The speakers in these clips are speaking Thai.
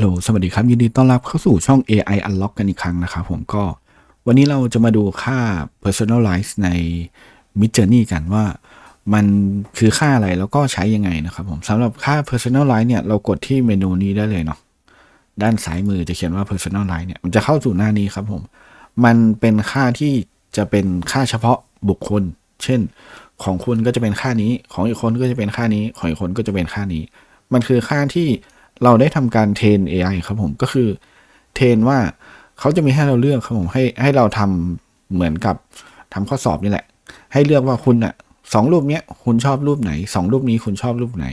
ลโหล สวัสดีครับ ยินดีต้อนรับเข้าสู่ช่อง AI Unlock กันอีกครั้งนะครับผมก็ วันนี้เราจะมาดูค่า personalize ใน Mid Journey กันว่า มันคือค่าอะไรแล้วก็ใช้ยังไงนะครับผมสำหรับค่า personalize เนี่ย เรากดที่เมนูนี้ได้เลยเนาะด้านซ้ายมือจะเขียนว่า personalize เนี่ย มันจะเข้าสู่หน้านี้ครับผม มันเป็นค่าที่จะเป็นค่าเฉพาะบุคคล เช่น ของคุณก็จะเป็นค่านี้ ของอีกคนก็จะเป็นค่านี้ ของอีกคนก็จะเป็นค่านี้ มันคือค่าที่ เราได้ทำการเทรน AI ครับผมก็คือเทรนว่าเขาจะมีให้เราเลือกครับผมให้ให้เราทำเหมือนกับทำข้อสอบนี่แหละ ให้เลือกว่าคุณอะสองรูปเนี้ยคุณชอบรูปไหนสองรูปนี้คุณชอบรูปไหน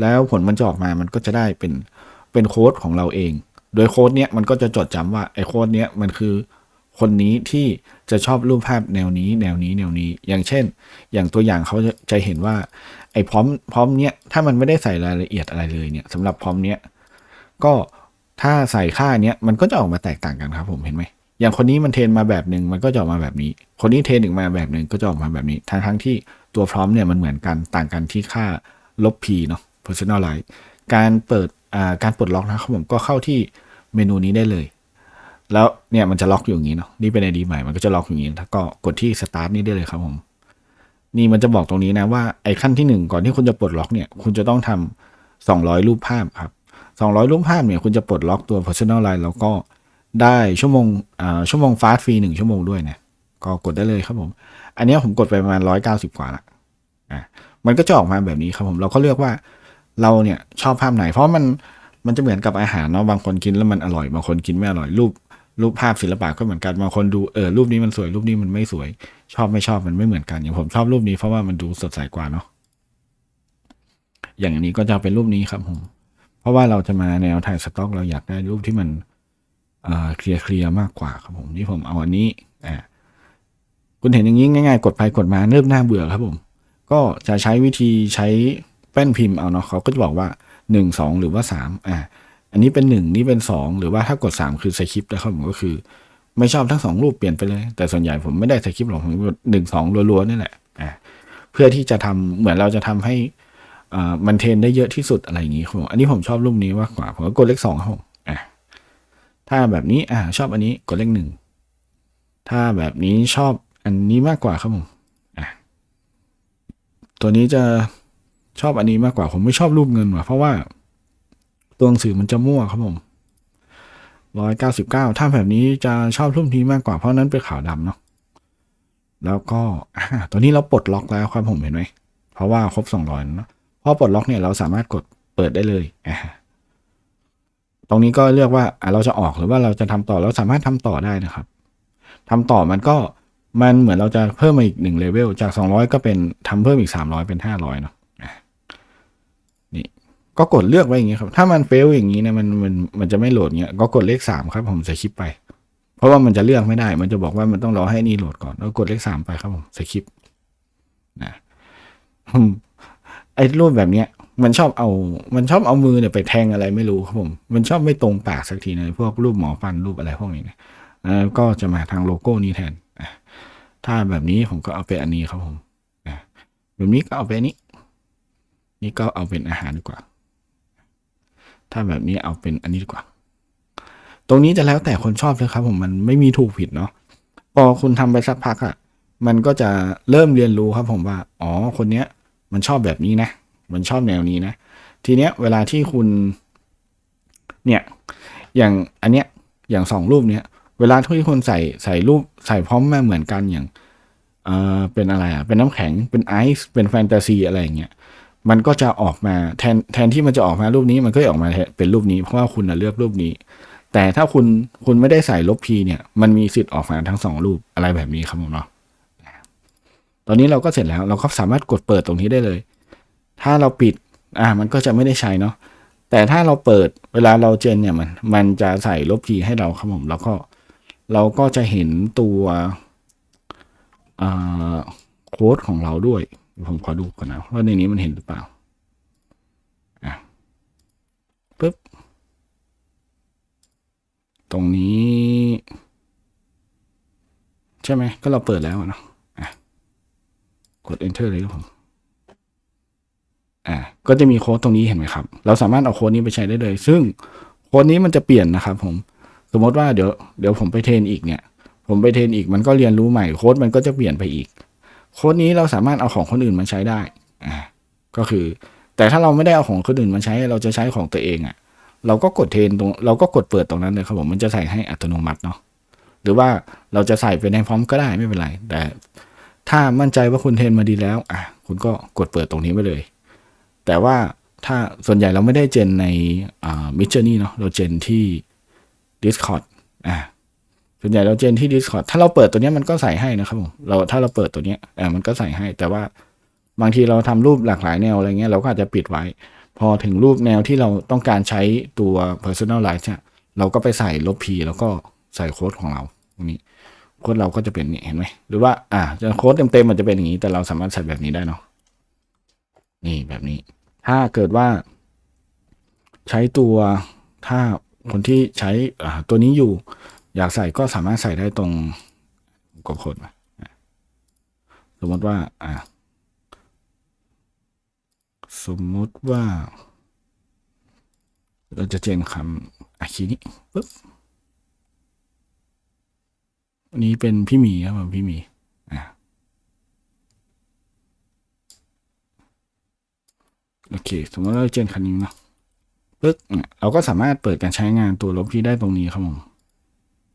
แล้วผลมันจะออกมามันก็จะได้เป็นเป็นโค้ดของเราเอง โดยโค้ดเนี้ยมันก็จะจดจำว่าไอ้โค้ดเนี้ยมันคือคนนี้ที่จะชอบรูปภาพแนวนี้ แนวนี้แนวนี้ อย่างเช่น อย่างตัวอย่างเขาจะจะเห็นว่า ไอ้พร้อมพร้อมเนี้ยถ้ามันไม่ได้ใส่รายละเอียดอะไรเลยเนี่ยสำหรับพร้อมเนี้ยก็ถ้าใส่ค่าเนี้ยมันก็จะออกมาแตกต่างกันครับ ผมเห็นไหมอย่างคนนี้มันเทรนมาแบบหนึ่งมันก็จะออกมาแบบนี้ คนนี้เทรนอีกมาแบบหนึ่งก็จะออกมาแบบนี้ทั้งทั้งที่ตัวพร้อมเนี่ยมันเหมือนกันต่างกันที่ค่าลบ p เนาะ personalize การเปิดอ่าการปลดล็อกนะครับผมก็เข้าที่เมนูนี้ได้เลย แล้วเนี่ยมันจะล็อกอยู่อย่างนี้เนาะนี่เป็น ID ใหม่มันก็จะล็อกอย่างนี้แล้วก็กดที่ start นี่ได้เลยครับผม นี่มันจะบอกตรงนี้นะว่าไอ้ขั้นที่หนึ่งก่อนที่คุณจะปลดล็อกเนี่ยคุณจะต้องทำสองร้อยรูปภาพครับสองร้อยรูปภาพเนี่ยคุณจะปลดล็อกตัว personalize แล้วก็ได้ชั่วโมงอ่าชั่วโมงฟาสฟรีหนึ่งชั่วโมงด้วยนะก็กดได้เลยครับผม อันนี้ผมกดไปประมาณร้อยเก้าสิบกว่าละอะมันก็จะออกมาแบบนี้ครับผมเราก็เลือกว่าเราเนี่ยชอบภาพไหน เพราะมันมันจะเหมือนกับอาหารเนาะบางคนกินแล้วมันอร่อยบางคนกินไม่อร่อยรูปรูปภาพศิลปะก็เหมือนกันบางคนดูเออรูปนี้มันสวยรูปนี้มันไม่สวย ชอบไม่ชอบมันไม่เหมือนกันอย่างผมชอบรูปนี้เพราะว่ามันดูสดใสกว่าเนาะอย่างนี้ก็จะเป็นรูปนี้ครับผม เพราะว่าเราจะมาแนวถ่ายสต็อก เราอยากได้รูปที่มันเคลียร์เคลียร์มากกว่าครับผมที่ผมเอาอันนี้อ่าคุณเห็นอย่างนี้ง่ายๆ กดไปกดมาเริ่มน่าเบื่อครับผม ก็จะใช้วิธีใช้แป้นพิมพ์เอาเนาะเขาก็จะบอกว่าหนึ่งสองหรือว่าสามอ่าอันนี้เป็นหนึ่งนี่เป็นสองหรือว่าถ้ากดสามคือสคริปต์นะครับผมก็คือ ไม่ชอบทั้งสองรูปเปลี่ยนไปเลย แต่ส่วนใหญ่ผมไม่ได้สคริปต์หรอกผมกดหนึ่งสองรัวๆนี่แหละอ่าเพื่อที่จะทำเหมือนเราจะทำให้อ่ามันเทนได้เยอะที่สุดอะไรอย่างงี้ครับผมอันนี้ผมชอบรูปนี้มากกว่าผมก็กดเลขสองครับผมอ่าถ้าแบบนี้อ่าชอบอันนี้กดเลขหนึ่งถ้าแบบนี้ชอบอันนี้มากกว่าครับผมอ่าตัวนี้จะชอบอันนี้มากกว่าผมไม่ชอบรูปเงินว่ะเพราะว่าตัวหนังสือมันจะมั่วครับผม ร้อยเก้าสิบเก้าถ้าแบบนี้จะชอบรูปนี้มากกว่าเพราะนั้นเป็นขาวดำเนาะแล้วก็ตอนนี้เราปลดล็อกแล้วครับผมเห็นไหมเพราะว่าครบสองร้อยเนาะพอปลดล็อกเนี่ยเราสามารถกดเปิดได้เลยตรงนี้ก็เลือกว่าเราจะออกหรือว่าเราจะทำต่อเราสามารถทำต่อได้นะครับทำต่อมันก็มันเหมือนเราจะเพิ่มมาอีกหนึ่งเลเวลจากสองร้อยก็เป็นทำเพิ่มอีกสามร้อยเป็นห้าร้อยเนาะ ก็กดเลือกไว้อย่างนี้ครับ ถ้ามันเฟลอย่างนี้นะมันมันมันจะไม่โหลดเงี้ย ก็กดเลขสามครับ ผมสคริปไป เพราะว่ามันจะเลือกไม่ได้ มันจะบอกว่ามันต้องรอให้นี่โหลดก่อน แล้วกดเลขสามไปครับผมสคริปนะไอ้รูปแบบเนี้ย มันชอบเอา มันชอบเอามือเนี่ยไปแทงอะไรไม่รู้ครับผม มันชอบไม่ตรงปากสักทีนะพวกรูปหมอฟันรูปอะไรพวกนี้นะก็จะมาทางโลโก้นี้แทนถ้าแบบนี้ผมก็เอาไปอันนี้ครับผมแบบนี้ก็เอาไปนี้นี่ก็เอาเป็นอาหารดีกว่า ถ้าแบบนี้เอาเป็นอันนี้ดีกว่า ตรงนี้จะแล้วแต่คนชอบเลยครับ ผมมันไม่มีถูกผิดเนาะพอคุณทำไปสักพักอะ่ะมันก็จะเริ่มเรียนรู้ครับ ผมว่าอ๋อคนเนี้ย มันชอบแบบนี้นะ มันชอบแนวนี้นะ ทีเนี้ยเวลาที่คุณ เนี่ย อย่างอันเนี้ยอย่างสองรูปเนี้ยเวลาที่คนใส่ใส่รูปใส่พร้อมมาเหมือนกันอย่างเออเป็นอะไรอะเป็นน้ำแข็งเป็นไอซ์เป็นแฟนตาซีอะไรอย่างเงี้ย มันก็จะออกมาแทนแทนที่มันจะออกมารูปนี้มันก็จะออกมาเป็นรูปนี้เพราะว่าคุณเลือกรูปนี้ แต่ถ้าคุณคุณไม่ได้ใส่ลบพีเนี่ย มันมีสิทธิ์ออกมาทั้งสองรูปอะไรแบบนี้ครับผมเนาะตอนนี้เราก็เสร็จแล้วเราก็สามารถกดเปิดตรงนี้ได้เลย ถ้าเราปิดอ่ามันก็จะไม่ได้ใช้เนาะแต่ถ้าเราเปิดเวลาเราเจนเนี่ยมันมันจะใส่ลบพีให้เราครับผมแล้วก็เราก็จะเห็นตัวโค้ดของเราด้วย ผมขอดูก่อนนะว่าในนี้มันเห็นหรือเปล่าอะปึ๊บ ตรงนี้ ใช่ไหม ก็เราเปิดแล้วเนาะอะกด enter เลยครับผมอะก็จะมีโค้ดตรงนี้เห็นไหมครับ เราสามารถเอาโค้ดนี้ไปใช้ได้เลย ซึ่งโค้ดนี้มันจะเปลี่ยนนะครับผม สมมติว่าเดี๋ยวเดี๋ยวผมไปเทรนอีกเนี่ย ผมไปเทรนอีกมันก็เรียนรู้ใหม่โค้ดมันก็จะเปลี่ยนไปอีก ค้ดนี้เราสามารถเอาของคนอื่นมาใช้ได้อ่าก็คือ แต่ถ้าเราไม่ได้เอาของคนอื่นมาใช้ เราจะใช้ของตัวเองอะ่ะ เราก็กดเทนตรง เราก็กดเปิดตรงนั้นเลยครับผมมันจะใส่ให้อัตโนมัติเนาะหรือว่าเราจะใส่ไปในพร้อมก็ได้ไม่เป็นไร แต่ถ้ามั่นใจว่าคุณเทนมาดีแล้วอะคุณก็กดเปิดตรงนี้ไปเลย แต่ว่าถ้าส่วนใหญ่เราไม่ได้เจนในอ่ามิจเจอนี่เนาะเราเจนที่ Discord อ่า ส่วนใหญ่เราเจนที่ Discord ถ้าเราเปิดตัวนี้มันก็ใส่ให้นะครับผมเราถ้าเราเปิดตัวนี้อ่ามันก็ใส่ให้ แต่ว่าบางทีเราทำรูปหลากหลายแนวอะไรเงี้ยเราก็อาจจะปิดไว้ พอถึงรูปแนวที่เราต้องการใช้ตัว personalize เนี่ยเราก็ไปใส่ลบ p แล้วก็ใส่โค้ดของเราตรงนี้โค้ดเราก็จะเป็นนี่เห็นไหมหรือว่าอ่าจะโค้ดเต็มๆมันจะเป็นอย่างนี้ แต่เราสามารถใส่แบบนี้ได้เนาะนี่แบบนี้ ถ้าเกิดว่า ใช้ตัวถ้าคนที่ใช้อ่าตัวนี้อยู่ อยากใส่ก็สามารถใส่ได้ตรงกดโคดสมมติว่าอ่าสมมติว่า เราจะเจนคำอาคีนี้ปึ๊บอันนี้เป็นพี่หมีครับผมพี่หมีอ่าโอเค สมมติเราเจนคันนี้เนาะปึ๊บเราก็สามารถเปิดการใช้งานตัวลบพี่ได้ตรงนี้ครับผม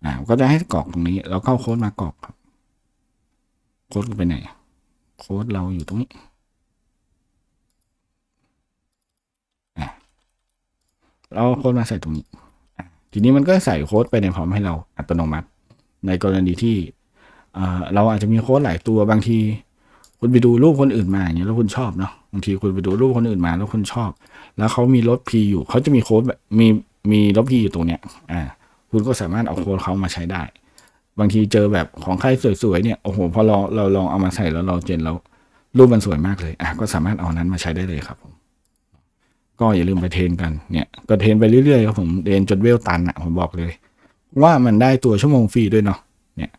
อ่าก็จะให้กรอกตรงนี้ เราเข้าโค้ดมากรอกครับ โค้ดไปไหน โค้ดเราอยู่ตรงนี้เราโค้ดมาใส่ตรงนี้ ทีนี้มันก็ใส่โค้ดไปในพร้อมให้เราอัตโนมัติ ในกรณีที่เอเราอาจจะมีโค้ดหลายตัวบางที คุณไปดูรูปคนอื่นมาอย่างเงี้ยแล้วคุณชอบเนาะบางทีคุณไปดูรูปคนอื่นมาแล้วคุณชอบ แล้วเขามีลดพีอยู่เขาจะมีโค้ดแบบมีมีลดพีอยู่ตรงเนี้ยอ่า คุณก็สามารถเอาโค้ดเขามาใช้ได้ บางทีเจอแบบของใครสวยๆเนี่ยโอ้โหพอเราเราลองเอามาใส่แล้วเราเจนแล้วรูปมันสวยมากเลยอะก็สามารถเอานั้นมาใช้ได้เลยครับผมก็อย่าลืมไปเทรนกันเนี่ยก็เทรนไปเรื่อยๆครับผมเรียนจนเวลตันอะผมบอกเลย ว่ามันได้ตัวชั่วโมงฟรีด้วยเนาะเนี่ย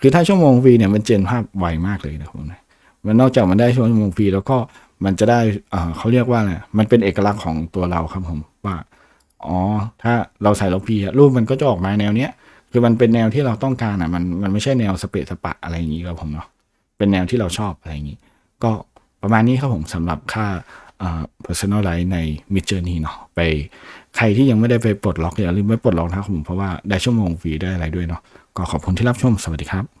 คือถ้าชั่วโมงฟรีเนี่ยมันเจนภาพไวมากเลยนะผมนะมันนอกจากมันได้ชั่วโมงฟรีแล้วก็มันจะได้เอ่อเขาเรียกว่าอะไรมันเป็นเอกลักษณ์ของตัวเราครับผม อ๋อ ถ้าเราใส่ลบพีอะรูปมันก็จะออกมาแนวเนี้ย คือมันเป็นแนวที่เราต้องการอะ มันมันไม่ใช่แนวสเปซสปะอะไรอย่างนี้ครับผมเนาะ เป็นแนวที่เราชอบอะไรอย่างนี้ ก็ประมาณนี้ครับผมสำหรับค่าเอ่อ personalize ใน Mid Journey เนาะ ไปใครที่ยังไม่ได้ไปปลดล็อกอย่าลืมไปปลดล็อกนะครับผม เพราะว่าได้ชั่วโมงฟรีได้อะไรด้วยเนาะ ก็ขอบคุณที่รับชม สวัสดีครับ